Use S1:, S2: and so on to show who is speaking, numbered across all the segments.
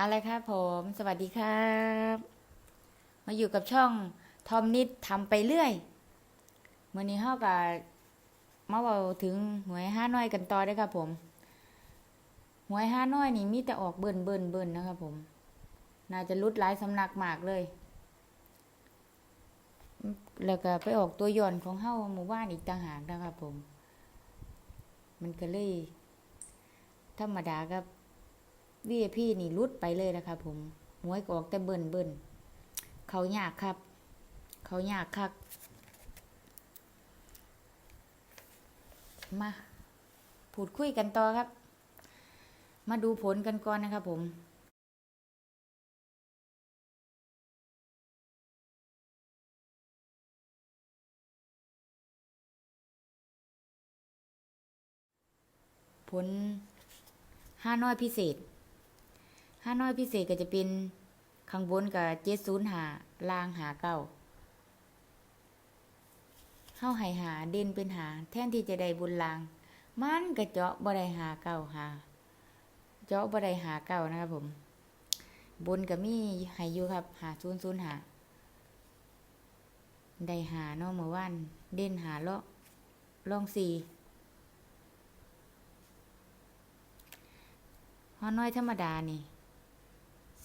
S1: อะไรครับผม สวัสดีครับ มาอยู่กับช่องทอมนิดทำไปเรื่อยมื่อนี้เฮากับมาเว้าถึงหวยห้าน้อยกันต่อได้ครับผม หวยห้าน้อยนี่มีแต่ออกเบิ่นเบิ่นเบิ่นนะครับผม น่าจะรุดหลายสำนักมากเลย แล้วก็ไปออกตัวย่อนของเฮาหมู่บ้านอีกต่างหากนะครับผม มันก็เลย ธรรมดากับ วีพีนี่รุดไปเลยนะครับผมหวยก็ออกแต่เบิ่นเบิ่นเขายากครับ เขายากครับมาพูดคุยกันต่อครับ มาดูผลกันก่อนนะครับผมผลห้าน้อยพิเศษ ห้าน้อยพิเศษก็จะเป็นข้างบนกับเจ็ดศูนย์หาล่างหาเก้าเข้าให้หาเด่นเป็นหา แทนที่จะได้บุญลาง มันก็เจาะบ่ได้หาเก้าหา เจาะบ่ได้หาเก้านะครับผม บนก็มีให้อยู่ครับหาศูนย์ศูนย์หาได้หาเนาะเมื่อวานเด่นหาเลาะลองสี่ฮอน้อยธรรมดานี่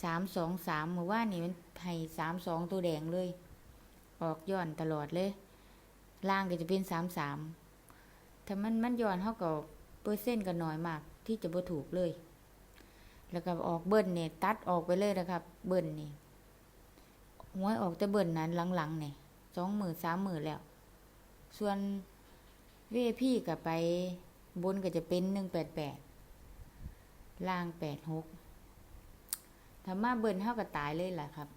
S1: สามสองสามเมื่อว่านนี่มันให้สามสองตัวแดงเลย ออกย้อนตลอดเลย ล่างก็จะเป็นสามสามถ้ามันมันย้อนเท่ากับเปอร์เซ็นต์ก็น้อยมาก ที่จะบ่ถูกเลย แล้วก็ออกเบิ้ลเนี่ยตัดออกไปเลยนะครับ เบิ้ลนี่หวยออกแต่เบิ้ลนั้นหลังๆเนี่ยสองหมื่นสามหมื่นแล้ว ส่วนเวพี่กับไปบนก็จะเป็นหนึ่งแปดแปดล่างแปดหก ถ้ามาเบิ่นเท่ากับตายเลยล่ะครับ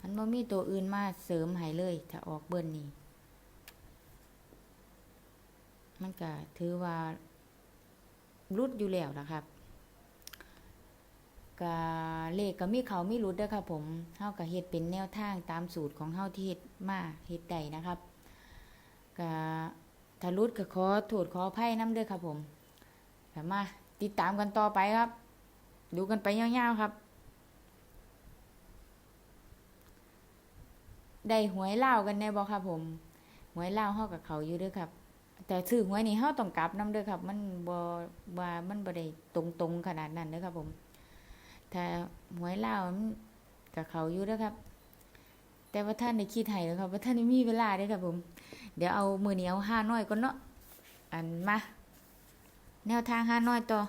S1: มันบ่มีตัวอื่นมาเสริมให้เลย ถ้าออกเบิ่นนี่มันก็ถือว่ารุดอยู่แล้วนะครับกะเลขก็มีเขามีรุดด้อครับผมเฮาก็เฮ็ดเป็นแนวทางตามสูตรของเฮาที่เฮ็ดมาเฮ็ดได้นะครับกะถ้ารุดก็ขอโทษขออภัยนํเด้อครับผมกลับมาติดตามกันต่อไปครับ ดูกันไปยาวๆครับ ได้หวยเล่ากันแน่บอครับผม หวยเล่าวเฮากับเขาอยู่ด้วยครับ แต่ซื้อหวยนี่เฮาต้องกลับนํเด้อครับ มันบ่ว่ามันบ่ได้ตรงๆขนาดนั้นเด้อครับผม ถ้าหวยเล่ามันกับเขาอยู่ด้อครับ แต่ว่าท่านได้คิดให้แล้วครับว่าท่านได้มีเวลาด้อครับผม เดี๋ยวเอามือเหนี้เอาห้าน้อยก่อนเนาะอันมาแนวทางห้าน้อยต่อ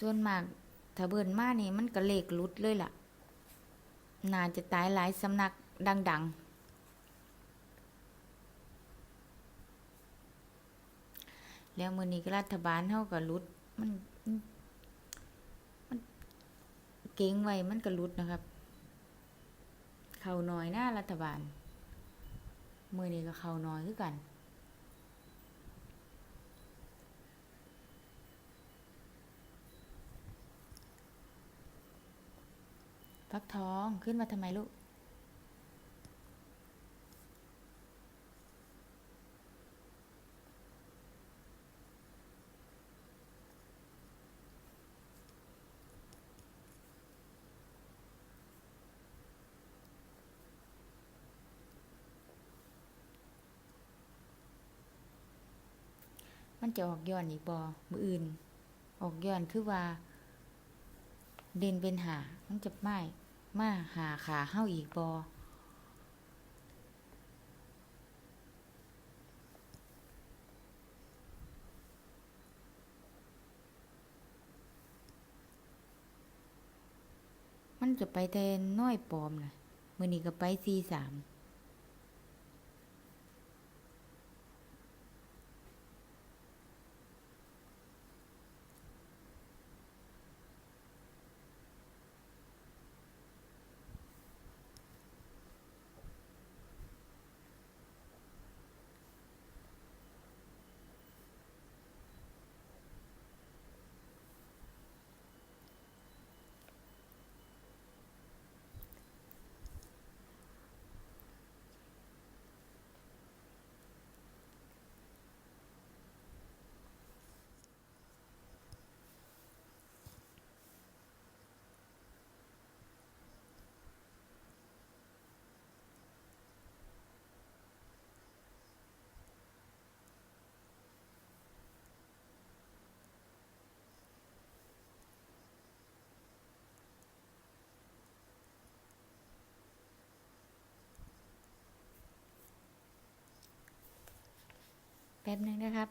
S1: ส่วนมากถ้าเบิ่นมานี่มันก็เลขลุดเลยล่ะ น่าจะตายหลายสำนักดัง ๆ แล้วมือนี้ก็รัฐบาลเฮาก็หลุดมันมันเก่งไว้มันก็ลุดนะครับ เขาน้อยหน้ารัฐบาลมือนี้ก็เขาน้อยคือกัน ฟักทองขึ้นมาทำไมลูก มันจะออกย้อนอีกบอมืออื่น ออกย้อนคือว่า เด่นเป็นหามันจะไม่มาหาขาเข้าอีกบอมันจะไปแต่น้อยปลอมนะมือนี้ก็ไปซีสาม ป๊บนึงนะครับ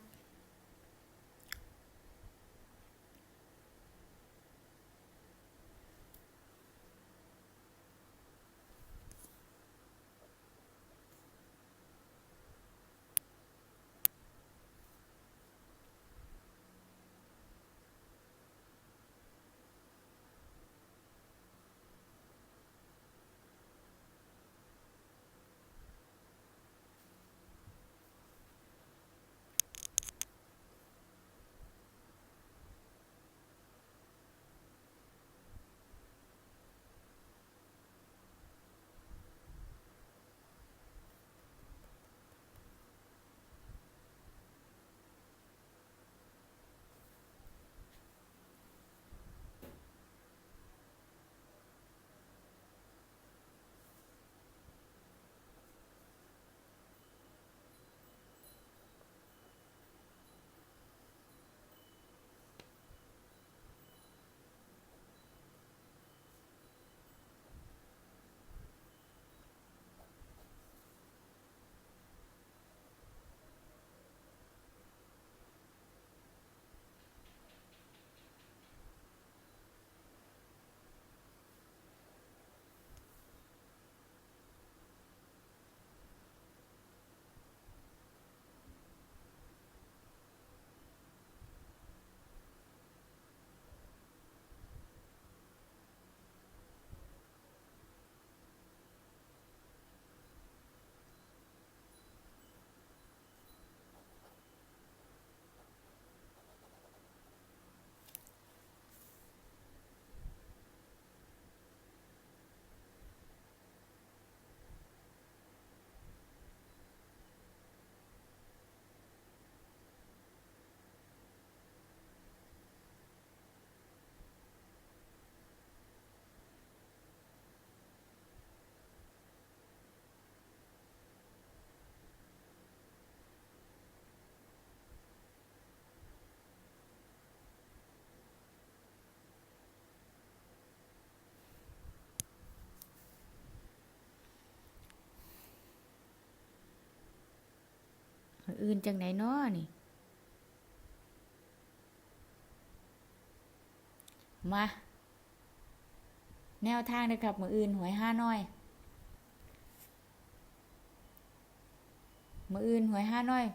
S1: อื่นจังไหนนาะนี่ มา แนวทางนะครับมืออื่นหวยห้าน้อยมืออื่นหวยห้าน้อย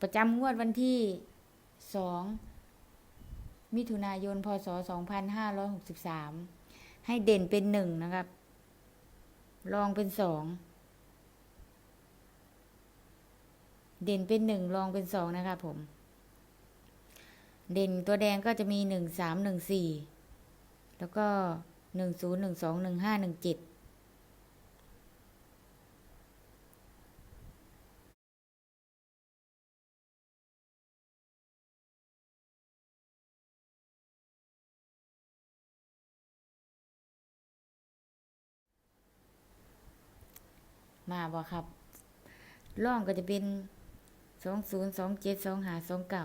S1: ประจำงวดวันที่สองมิถุนายน พศสองพันห้าร้อยหกสิบสามให้เด่นเป็นหนึ่งนะครับรองเป็นสอง เด่นเป็นหนึ่งรองเป็นสองนะครับผม เด่นตัวแดงก็จะมีหนึ่งสามหนึ่งสี่แล้วก็หนึ่งศูนย์หนึ่งสองหนึ่งห้าหนึ่งเจ็ดมาบ่ครับร่องก็จะเป็น สองศูนย์สองเจ็ดสองหาสองเก้า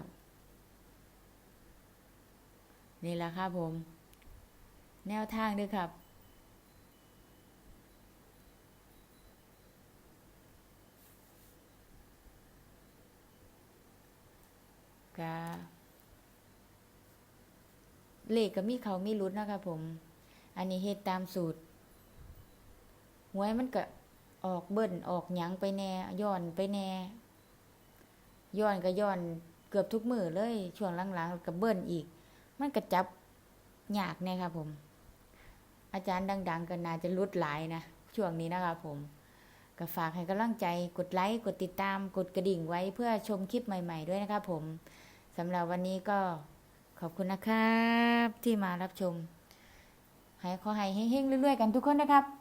S1: นี่แหละครับผม แนวทางด้วยครับ กาเลขก็มีเขามีรุดนะครับผม อันนี้เฮ็ดตามสูตรหวยมันก็ออกเบิ้ลออกหยังไปแน่ ย้อนไปแน่ ย้อนก็ย้อนเกือบทุกมือเลย ช่วงหลังๆก็เบิ้ลอีก มันก็จับยากแน่ครับผม อาจารย์ดัง ๆ ก็น่าจะรุดหลายนะ ช่วงนี้นะครับผมก็ฝากให้กำลังใจกดไลค์กดติดตามกดกระดิ่งไว้เพื่อชมคลิปใหม่ ๆ ด้วยนะครับผมสำหรับวันนี้ก็ขอบคุณนะครับ ที่มารับชม ให้ขอให้เฮงๆเรื่อยๆกันทุกคนนะครับ